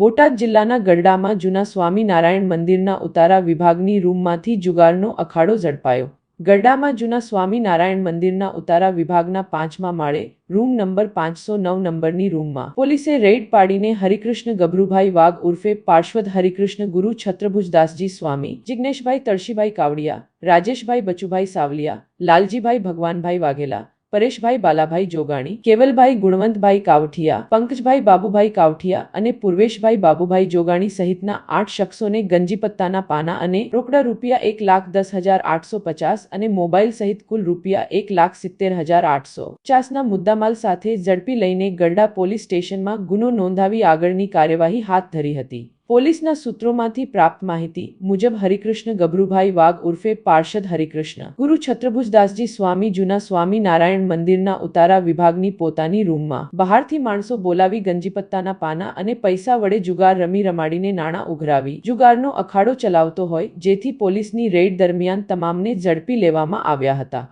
બોટાદ જિલ્લાના ગરડામાં જૂના સ્વામિનારાયણ મંદિરના ઉતારા વિભાગની રૂમમાંથી જુગારનો અખાડો ઝડપાયો. ગરડામાં જૂના સ્વામિનારાયણ મંદિરના ઉતારા વિભાગના પાંચમા માળે રૂમ નંબર પાંચસો નવ નંબરની રૂમમાં પોલીસે રેડ પાડીને હરિકૃષ્ણ ગભરુભાઈ વાઘ ઉર્ફે પાર્શ્વદ હરિકૃષ્ણ ગુરુ છત્રભુજદાસજી સ્વામી, જિગ્નેશભાઈ તળશીભાઈ કાવડિયા, રાજેશભાઈ બચુભાઈ સાવલિયા, લાલજીભાઈ ભગવાનભાઈ વાઘેલા પરેશભાઈ બાલાભાઈ જોગાણી, કેવલભાઈ ગુણવંતભાઈ કાવઠિયા, પંકજભાઈ બાબુભાઈ કાવઠિયા અને પૂર્વેશભાઈ બાબુભાઈ જોગાણી સહિતના આઠ શખ્સોને ગંજીપત્તાના પાના અને રોકડા રૂપિયા એક લાખ દસ હજાર આઠસો પચાસ અને મોબાઈલ સહિત કુલ રૂપિયા એક લાખ સિત્તેર હજાર આઠસો. પચાસના મુદ્દામાલ સાથે ઝડપી લઈને ગરડા પોલીસ સ્ટેશનમાં ગુનો નોંધાવી આગળની કાર્યવાહી હાથ ધરી હતી. પોલીસના સૂત્રોમાંથી પ્રાપ્ત માહિતી મુજબ હરિકૃષ્ણ ગભરુભાઈ વાઘ ઉર્ફે પાર્ષદ હરિકૃષ્ણ. ગુરુ છત્રભુજદાસજી સ્વામી, જૂના સ્વામિનારાયણ મંદિરના ઉતારા વિભાગની પોતાની રૂમમાં. બહારથી માણસો બોલાવી ગંજીપત્તાના પાના અને પૈસા વડે જુગાર રમી રમાડીને નાણાં ઉઘરાવી. જુગારનો અખાડો ચલાવતો હોય, જેથી પોલીસની રેડ દરમિયાન તમામને ઝડપી લેવામાં આવ્યા હતા.